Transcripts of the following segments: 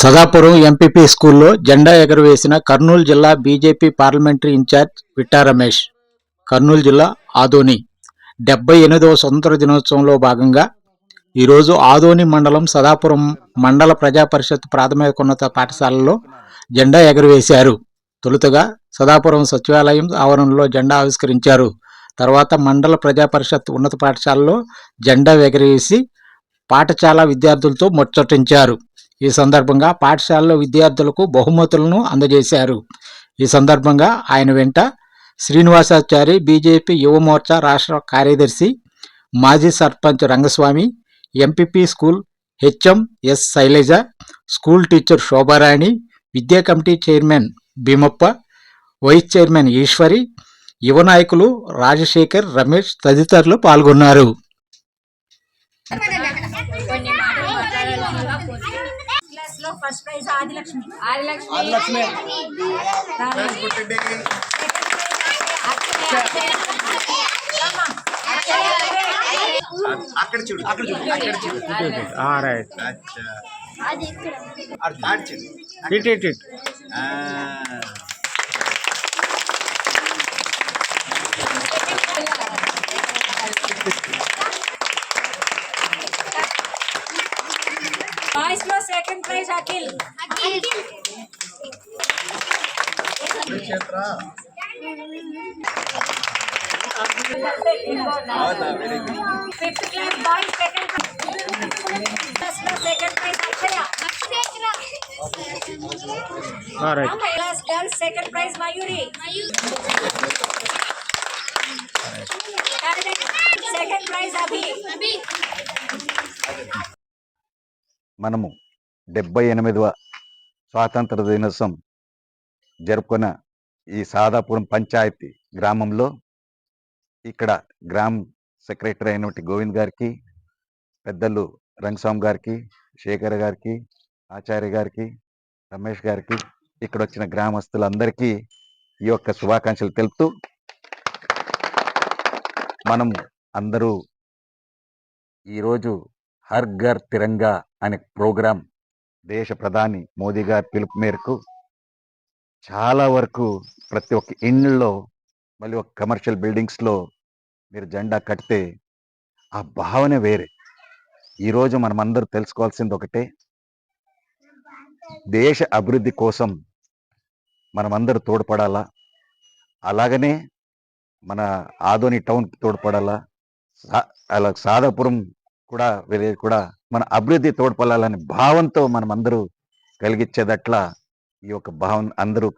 Sadapuram MPP స్కూల్లో జెండా ఎగరవేసిన కర్నూలు జిల్లా BJP parliamentary incharge Vitta Ramesh. Kurnool జిల్లా ఆదోని. డెబ్బై ఎనిమిదవ స్వతంత్ర దినోత్సవంలో భాగంగా ఈరోజు ఆదోని మండలం సదాపురం మండల ప్రజా పరిషత్ ప్రాథమికోన్నత పాఠశాలలో జెండా ఎగరవేశారు. తొలుతగా సదాపురం సచివాలయం ఆవరణలో జెండా ఆవిష్కరించారు. తర్వాత మండల ప్రజా పరిషత్ ఉన్నత పాఠశాలలో జెండా ఎగరవేసి పాఠశాల విద్యార్థులతో ముచ్చటించారు. ఈ సందర్భంగా పాఠశాలలో విద్యార్థులకు బహుమతులను అందజేశారు. ఈ సందర్భంగా ఆయన వెంట శ్రీనివాసాచారి బీజేపీ యువమోర్చా రాష్ట్ర కార్యదర్శి మాజీ sarpanch Rangaswamy MPP school HM S Sailaja school teacher Shobharani విద్యా committee chairman Bheemappa vice chairman Eshwari యువ నాయకులు రాజశేఖర్ రమేష్ తదితరులు పాల్గొన్నారు. First prize Adilakshmi Adilakshmi Adilakshmi. రాణి. పుట్టింటి అక్షయ, అక్షయ. రమ్మ. అక్షయ, అక్షయ. అక్కడ చూడు అక్కడ చూడు అక్కడ చూడు రైట్ అచ్చా అటు అటు చూడు ఇట్ ఇట్ ఇట్ ఆ. బాయ్స్ లో second prize Akhil fifth class boys second క్లాస్లో second prize Akshaya class girls second prize Mayuri second prize Abhi మనము డెబ్బై ఎనిమిదవ స్వాతంత్ర దినోత్సవం జరుపుకున్న ఈ సాదాపురం పంచాయతీ గ్రామంలో ఇక్కడ గ్రామ సెక్రటరీ అయినటువంటి గోవింద్ గారికి పెద్దలు రంగస్వామి గారికి శేఖర్ గారికి ఆచార్య గారికి రమేష్ గారికి ఇక్కడ వచ్చిన గ్రామస్తులందరికీ ఈ యొక్క శుభాకాంక్షలు తెలుపుతూ మనం అందరూ ఈరోజు హర్ ఘర్ తిరంగా అనే ప్రోగ్రాం దేశ ప్రధాని మోదీ గారి పిలుపు మేరకు చాలా వరకు ప్రతి ఒక్క ఇండ్లలో మళ్ళీ ఒక కమర్షియల్ బిల్డింగ్స్లో మీరు జెండా కడితే ఆ భావన వేరే. ఈరోజు మనమందరూ తెలుసుకోవాల్సింది ఒకటే. దేశ అభివృద్ధి కోసం మనమందరూ తోడ్పడాలా? అలాగనే మన ఆదోని టౌన్ తోడ్పడాలా? అలా సాదాపురం కూడా వెళ్ళేది కూడా మన అభివృద్ధి తోడ్పడాలనే భావంతో మనం అందరూ కలిగించేదట్లా ఈ యొక్క భావన అందరూ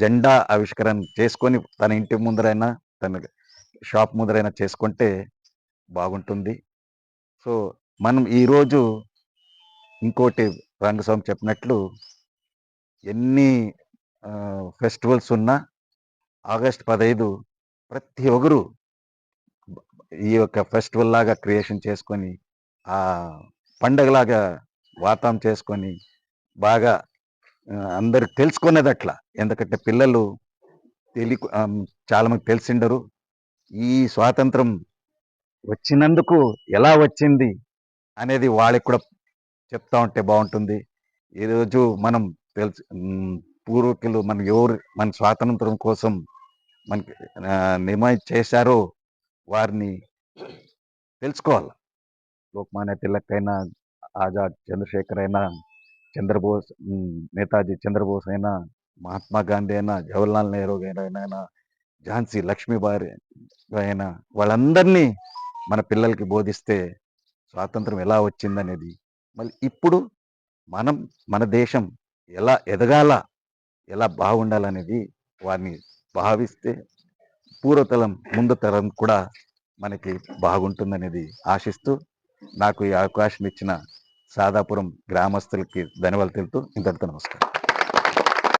జెండా ఆవిష్కరణ చేసుకొని తన ఇంటి ముందరైనా తన షాప్ ముందరైనా చేసుకుంటే బాగుంటుంది. సో మనం ఈరోజు ఇంకోటి రంగస్వామి చెప్పినట్లు ఎన్ని ఫెస్టివల్స్ ఉన్నా ఆగస్ట్ పదహైదు ప్రతి ఒక్కరు ఈ యొక్క ఫెస్టివల్ లాగా క్రియేషన్ చేసుకొని ఆ పండగలాగా వాతం చేసుకొని బాగా అందరికి తెలుసుకునేది అట్లా ఎందుకంటే పిల్లలు తెలి ఆ, చాలా మంది తెలిసిండరు. ఈ స్వాతంత్రం వచ్చినందుకు ఎలా వచ్చింది అనేది వాళ్ళకి కూడా చెప్తా ఉంటే బాగుంటుంది. ఈరోజు మనం తెలుసు పూర్వీకులు మన ఎవరు మన స్వాతంత్రం కోసం మనకి ఆ, నిర్ణయం చేశారో వారిని తెలుసుకోవాలి. లోక్మాన్య తిలక్ అయినా ఆజాద్ చంద్రశేఖర్ అయినా చంద్రబోస్ నేతాజీ చంద్రబోస్ అయినా మహాత్మా గాంధీ అయినా జవహర్లాల్ నెహ్రూ అయినా ఝాన్సీ లక్ష్మీబాయి అయినా వాళ్ళందరినీ మన పిల్లలకి బోధిస్తే స్వాతంత్రం ఎలా వచ్చిందనేది. మళ్ళీ ఇప్పుడు మనం మన దేశం ఎలా ఎదగాల ఎలా బాగుండాలనేది వారిని భావిస్తే పూర్వతలం ముందు తరం కూడా మనకి బాగుంటుందనేది ఆశిస్తూ నాకు ఈ అవకాశం ఇచ్చిన సాదాపురం గ్రామస్తులకి ధన్యవాదాలు తెలుపుతూ ఇంతటితో నమస్కారం.